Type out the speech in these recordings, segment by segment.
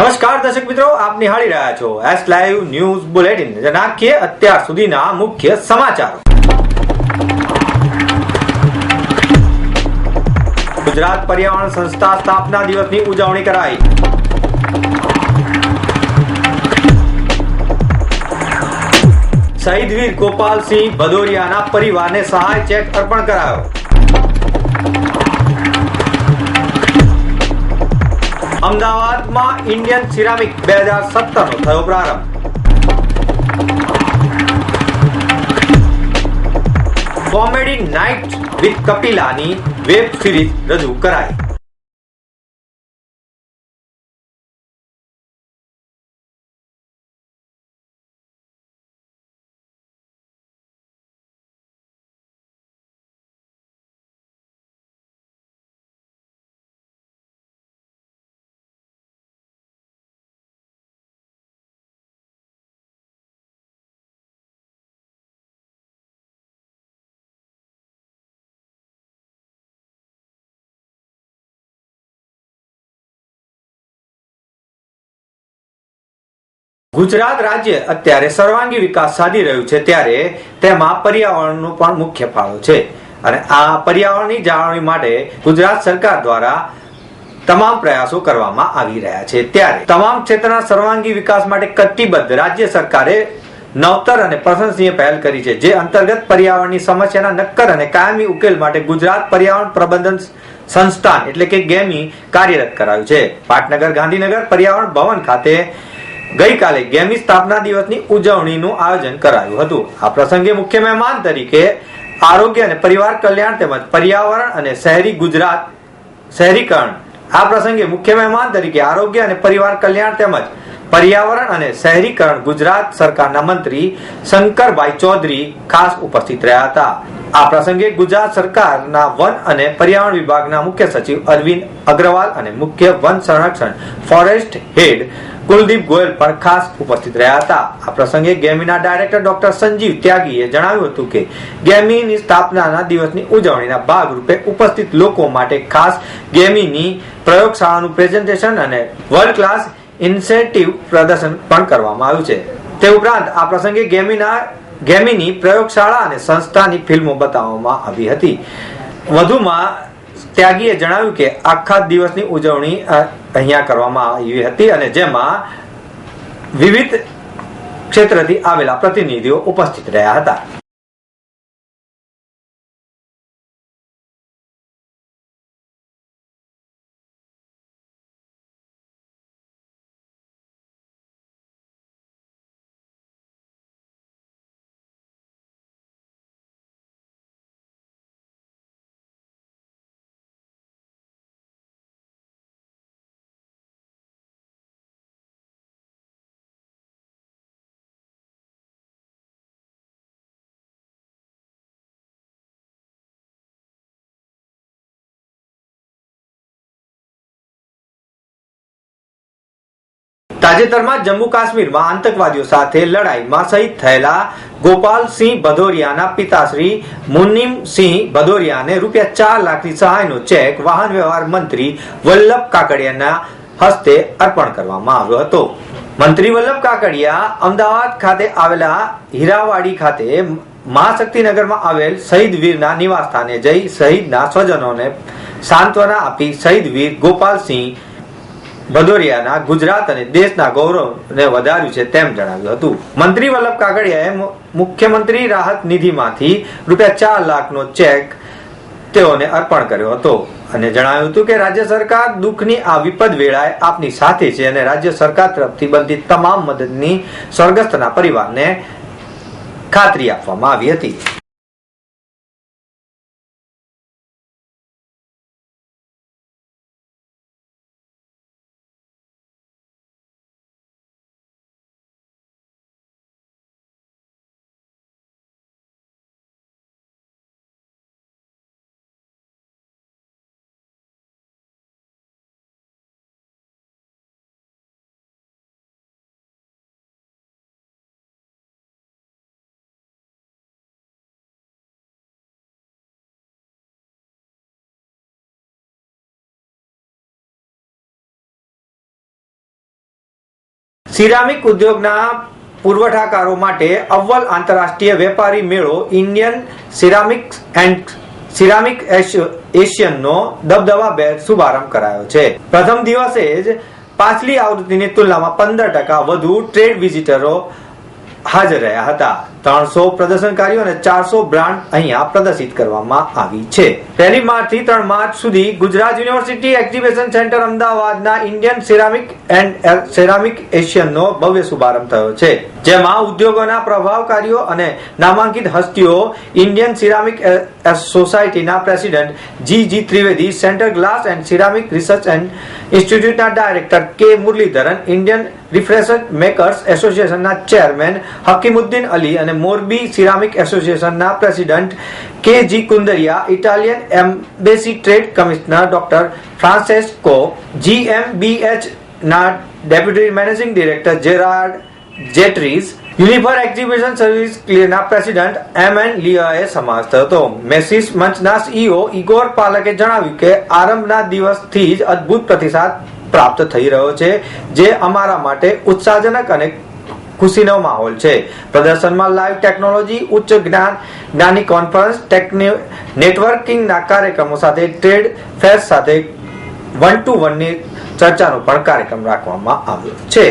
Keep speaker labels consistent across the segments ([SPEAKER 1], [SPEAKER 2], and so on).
[SPEAKER 1] નમસ્કાર દર્શક મિત્રો, આપ નિહાળી રહ્યા છો એસ લાઈવ ન્યૂઝ બુલેટિન નાખીએ અત્યાર સુધીના મુખ્ય સમાચારો. ગુજરાત પર્યાવરણ સંસ્થા સ્થાપના દિવસની ઉજવણી કરાઈ. શહીદ વીર ગોપાલસિંહ ભદોરિયાના પરિવારને સહાય ચેક અર્પણ કરાયો. અમદાવાદમાં ઇન્ડિયન સિરામિક બે હજાર સત્તરનો થયો પ્રારંભ. કોમેડી નાઇટ વિથ કપિલાની વેબ સિરીઝ રજૂ કરાઈ. ગુજરાત રાજ્ય અત્યારે સર્વાંગી વિકાસ સાધી રહ્યું છે ત્યારે તેમાં પર્યાવરણનો પણ મુખ્ય ફાળો છે. અને આ પર્યાવરણની જાળવણી માટે ગુજરાત સરકાર દ્વારા તમામ પ્રયાસો કરવામાં આવી રહ્યા છે. ત્યારે તમામ ક્ષેત્રના સર્વાંગી વિકાસ માટે કટિબદ્ધ રાજ્ય સરકારે નવતર અને પ્રશંસનીય પહેલ કરી છે, જે અંતર્ગત પર્યાવરણની સમસ્યાના નક્કર અને કાયમી ઉકેલ માટે ગુજરાત પર્યાવરણ પ્રબંધન સંસ્થાન એટલે કે ગેમી કાર્યરત કરાયું છે. પાટનગર ગાંધીનગર પર્યાવરણ ભવન ખાતે ગઈકાલે ગેમની સ્થાપના દિવસની ઉજવણીનું આયોજન કરાયું હતું. આ પ્રસંગે મુખ્ય મહેમાન તરીકે આરોગ્ય અને પરિવાર કલ્યાણ તેમજ પર્યાવરણ અને શહેરી ગુજરાત, શહેરીકરણ. આ પ્રસંગે મુખ્ય મહેમાન તરીકે આરોગ્ય અને પરિવાર કલ્યાણ તેમજ પર્યાવરણ અને શહેરીકરણ ગુજરાત સરકારના મંત્રી શંકરભાઈ ચૌધરી ખાસ ઉપસ્થિત રહ્યા હતા. આ પ્રસંગે ગુજરાત સરકારના વન અને પર્યાવરણ વિભાગના મુખ્ય સચિવ અરવિંદ અગ્રવાલ અને મુખ્ય વન સંરક્ષણ ફોરેસ્ટ હેડ કુલદીપ ગોયલ પણ ખાસ ઉપસ્થિત રહ્યા હતા. આ પ્રસંગે ગેમીના ડાયરેક્ટર ડોક્ટર સંજીવ ત્યાગીએ જણાવ્યું હતું કે ગેમીની સ્થાપનાના દિવસની ઉજવણીના ભાગરૂપે ઉપસ્થિત લોકો માટે ખાસ ગેમીની પ્રયોગશાળાનું પ્રેઝન્ટેશન અને વર્લ્ડ ક્લાસ ઇન્સેન્ટિવ પ્રદર્શન પણ કરવામાં આવ્યું છે. તે ઉપરાંત આ પ્રસંગે ગેમીના, ગેમીની પ્રયોગશાળા અને સંસ્થાની ફિલ્મો બતાવવામાં આવી હતી. વધુમાં ત્યાગીએ જણાવ્યું કે આખા દિવસની ઉજવણી અહીંયા કરવામાં આવી હતી અને જેમાં વિવિધ ક્ષેત્રથી આવેલા પ્રતિનિધિઓ ઉપસ્થિત રહ્યા હતા. તાજેતરમાં જમ્મુ કાશ્મીરમાં આતંકવાદીઓ સાથે લડાઈમાં શહીદ થયેલા ગોપાલસિંહ ભદોરિયાના પિતાશ્રી મુનિમસિંહ ભદોરિયાને રૂપિયા ચાર લાખની સહાયનો ચેક વાહન વ્યવહાર મંત્રી વલ્લભ કાકડિયાના હસ્તે અર્પણ કરવામાં આવ્યો હતો. મંત્રી વલ્લભ કાકડિયા અમદાવાદ ખાતે આવેલા હીરાવાડી ખાતે મહાશક્તિનગરમાં આવેલ શહીદ વીરના નિવાસ સ્થાને જઈ શહીદના સ્વજનોને સાંત્વના આપી શહીદ વીર ગોપાલસિંહ ભદોરિયાના ગુજરાત અને દેશના ગૌરવને વધાર્યું છે તેમ જણાવ્યું હતું. મંત્રી વલ્લભ કાકડિયાએ મુખ્યમંત્રી રાહત નિધિમાંથી રૂપિયા ચાર લાખનો ચેક તેઓને અર્પણ કર્યો હતો અને જણાવ્યું હતું કે રાજ્ય સરકાર દુઃખની આ વિપદ વેળાએ આપની સાથે છે અને રાજ્ય સરકાર તરફથી બનતી તમામ મદદની સ્વર્ગસ્થના પરિવારને ખાતરી આપવામાં આવી હતી. સિરામિક ઉદ્યોગના પુરવઠાકારો માટે અવ્વલ આંતરરાષ્ટ્રીય વેપારી મેળો ઇન્ડિયન સિરામિક એન્ડ સિરામિક એશિયનનો દબદબાભેર શુભારંભ કરાયો છે. પ્રથમ દિવસે જ પાછલી આવૃત્તિની તુલનામાં પંદર ટકા વધુ ટ્રેડ વિઝિટરો હાજર રહ્યા હતા. ત્રણસો પ્રદર્શનકારીઓ અને ચારસો બ્રાન્ડ અહીંયા પ્રદર્શિત કરવામાં આવી છે. પહેલી માર્ચથી ત્રણ માર્ચ સુધી ગુજરાત યુનિવર્સિટી એક્ઝિબિશન સેન્ટર અમદાવાદના ઇન્ડિયન સિરામિક એન્ડ સેરામિક એશિયનનો ભવ્ય શુભારંભ થયો છે, જેમાં ઉદ્યોગોના પ્રભાવકારીઓ અને નામાંકિત હસ્તીઓ ઇન્ડિયન સિરામિક સોસાયટીના president G G Trivedi, centre glass and ceramic research and ઇન્સ્ટિટ્યૂટના director K Muralidharan, Indian refraction makers એસોસિએશનના ચેરમેન હકીમુદ્દીન અલી અને મોરબી સિરામિક એસોસિએશનના president K G Kundariya, Italian embassy trade commissioner doctor Francesco, જીએમબીએચ ના ડેપ્યુટી મેનેજિંગ ડિરેક્ટર જેરાર્ડ જેટરીઝ યુનિફર exhibition service ક્લિયરના president M N લિયાએ સમાજ થયો હતો. મેસિસ મંચના સીઈઓ ઇગોર પાલકે જણાવ્યું કે આરંભના દિવસથી જ અદ્ભુત પ્રતિસાદ પ્રાપ્ત થઈ રહ્યો છે, જે અમારા માટે ઉત્સાહજનક અને ખુશીનો માહોલ છે. પ્રદર્શનમાં લાઈવ ટેકનોલોજી ઉચ્ચ જ્ઞાન, જ્ઞાની કોન્ફરન્સ નેટવર્કિંગના કાર્યક્રમો સાથે ટ્રેડ ફેર સાથે વન ટુ વનની ચર્ચાનો પણ કાર્યક્રમ રાખવામાં આવ્યો છે.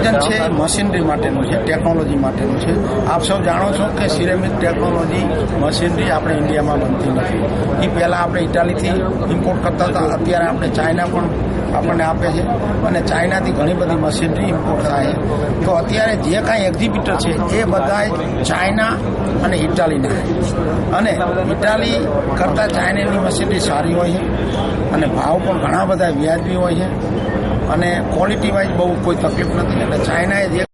[SPEAKER 2] આયોજન છે એ મશીનરી માટેનું છે ટેકનોલોજી માટેનું છે. આપ સૌ જાણો છો કે સિરેમિક ટેકનોલોજી મશીનરી આપણે ઇન્ડિયામાં બનતી નથી. એ પહેલાં આપણે ઇટાલીથી ઇમ્પોર્ટ કરતા હતા, અત્યારે આપણે ચાઇના પણ આપણને આપે છે. અને ચાઇનાથી ઘણી બધી મશીનરી ઇમ્પોર્ટ થાય છે. તો અત્યારે જે કાંઈ એક્ઝિબિટર છે, એ બધા ચાઇના અને ઇટાલીના અને ઇટાલી કરતાં ચાઇનાની મશીનરી સારી હોય છે. અને ભાવ પણ ઘણા બધા વ્યાજબી હોય છે. અને ક્વોલિટી વાઇઝ બહુ કોઈ તકલીફ નથી. એટલે ચાઇનાએ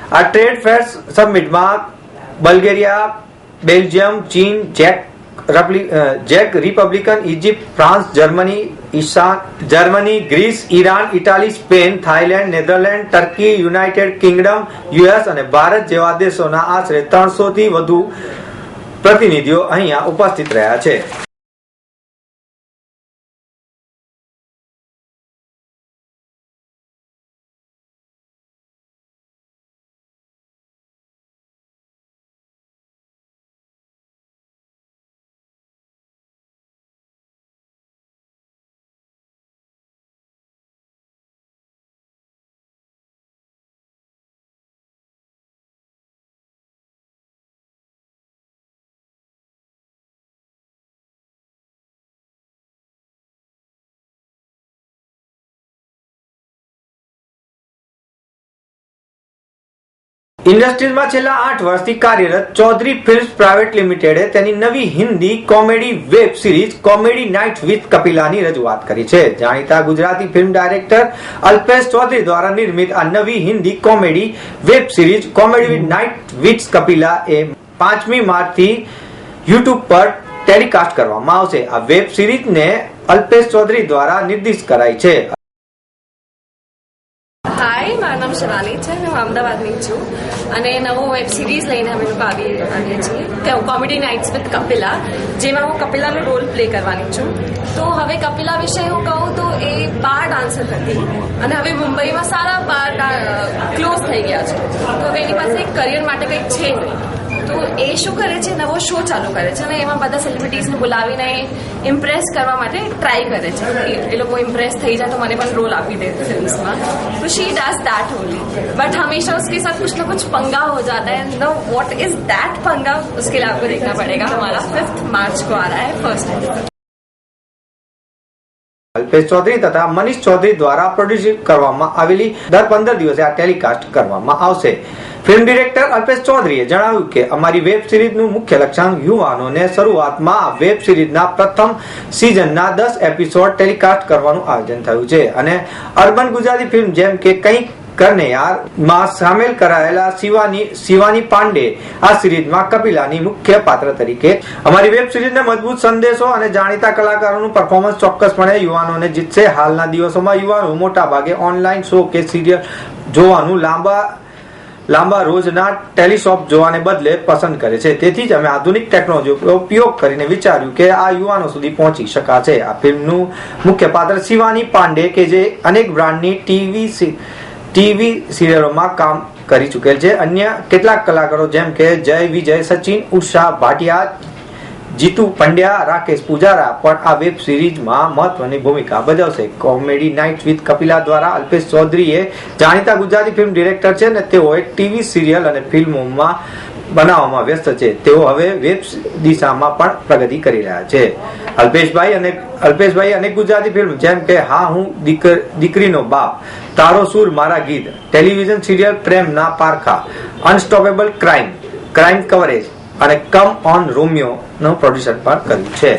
[SPEAKER 1] આ ટ્રેડ ફેર સમિટમાં બલ્ગેરિયા બેલ્જિયમ ચીન Jack Jack republican Egypt France Germany ઈશાન Germany Greece Iran Italy Spain Thailand Netherland Turkey United Kingdom US અને ભારત જેવા દેશોના આશરે ત્રણસો થી વધુ પ્રતિનિધિઓ અહીંયા ઉપસ્થિત રહ્યા છે. ઇન્ડસ્ટ્રીઝમાં છેલ્લા આઠ વર્ષથી કાર્યરત ચૌધરી ફિલ્મ્સ પ્રાઇવેટ લિમિટેડે તેની નવી Hindi comedy web series comedy night with કપિલાની રજૂઆત કરી છે. જાણીતા ગુજરાતી ફિલ્મ ડાયરેક્ટર અલ્પેશ ચૌધરી દ્વારા નિર્મિત આ નવી Hindi comedy web series comedy with night with Kapila એ પાંચમી માર્ચથી યુટ્યુબ પર ટેલિકાસ્ટ કરવામાં આવશે. આ વેબ સિરીઝને અલ્પેશ ચૌધરી દ્વારા નિર્દેશ કરાઈ છે.
[SPEAKER 3] શિવાની છે. હું અમદાવાદની છું. અને નવો વેબ સિરીઝ લઈને અમે લોકો આવી આવીએ છીએ. કોમેડી નાઇટ્સ વિથ કપિલા, જેમાં હું કપિલાનો રોલ પ્લે કરવાની છું. તો હવે કપિલા વિશે હું કહું તો એ બાર ડાન્સર હતી. અને હવે મુંબઈમાં સારા બાર ક્લોઝ થઈ ગયા છે. તો હવે એની પાસે કરિયર માટે કંઈક છે નહીં. તો એ શું કરે છે નવો શો ચાલુ કરે છે અને એમાં બધા સેલિબ્રિટીઝને બોલાવીને ઇમ્પ્રેસ કરવા માટે ટ્રાય કરે છે એ- એ લોકો ઇમ્પ્રેસ થઈ જાય તો મને પણ રોલ આપી દે फिल्म्स तो she does that only but हमेशा उसके साथ कुछ ना कुछ पंगा हो जाता है नो व्हाट इज दैट पंगा उसके लिए आपको देखना पड़ेगा हमारा फिफ्थ मार्च को आ रहा है फर्स्ट
[SPEAKER 1] અલ્પેશ ચૌધરી તથા મનીષ ચૌધરી દ્વારા પ્રોડ્યુસ કરવામાં આવેલી દર પંદર દિવસે આ ટેલિકાસ્ટ કરવામાં આવશે ફિલ્મ ડિરેક્ટર અલ્પેશ ચૌધરીએ જણાવ્યું કે અમારી વેબ સિરીઝનું મુખ્ય લક્ષ્યાંક યુવાનોને શરૂઆતમાં વેબ સિરીઝના પ્રથમ સિઝનના દસ એપિસોડ ટેલિકાસ્ટ કરવાનું આયોજન થયું છે. અને અર્બન ગુજરાતી ફિલ્મ જેમ કે કંઈક કરને માં સામેલ કરાયેલા શિવાની શિવાની પાંડે આ સિરીઝમાં કપિલાની મુખ્ય પાત્ર તરીકે અમારી વેબ સિરીઝને મજબૂત સંદેશો અને જાણીતા કલાકારોનું પરફોર્મન્સ ચોક્કસપણે યુવાનોને જીતશે. હાલના દિવસોમાં યુવાનો મોટા ભાગે ઓનલાઈન શો કે સિરિયલ જોવાનું લાંબા લાંબા રોજના ટેલિસ્કોપ જોવાને બદલે પસંદ કરે છે. તેથી જ અમે આધુનિક ટેકનોલોજીનો ઉપયોગ કરીને વિચાર્યું કે આ યુવાનો સુધી પહોંચી શકાશે. આ ફિલ્મનું મુખ્ય પાત્ર શિવાની પાંડે કે જે અનેક બ્રાન્ડની ટીવી ટીવી સિરિયલોમાં કામ કરી ચૂકેલ છે. અન્ય કેટલાક કલાકારો જેમ કે જય વિજય, સચિન, ઉષા ભાટિયા જીતુ પંડ્યા, રાકેશ પૂજારા, પણ આ વેબ સિરીઝમાં મહત્વની ભૂમિકા ભજવશે. કોમેડી નાઇટ વિથ કપિલા દ્વારા અલ્પેશ ચૌધરીએ જાણીતા ગુજરાતી ફિલ્મ ડિરેક્ટર છે અને તેઓએ ટીવી સિરિયલ અને ફિલ્મોમાં બનાવવામાં વ્યસ્ત છે. તેઓ હવે વેબ દિશામાં પણ પ્રગતિ કરી રહ્યા છે. અલ્પેશભાઈ અને અલ્પેશભાઈ, અનેક ગુજરાતી ફિલ્મ, જેમ કે હા, હું દીકર, દીકરીનો બાપ, તારો સૂર મારા ગીત, ટેલિવિઝન સિરિયલ પ્રેમના પારખા, અનસ્ટોપેબલ ક્રાઇમ ક્રાઇમ કવરેજ અને કમ ઓન રોમિયો નું પ્રોડ્યુસર પણ કર્યું છે.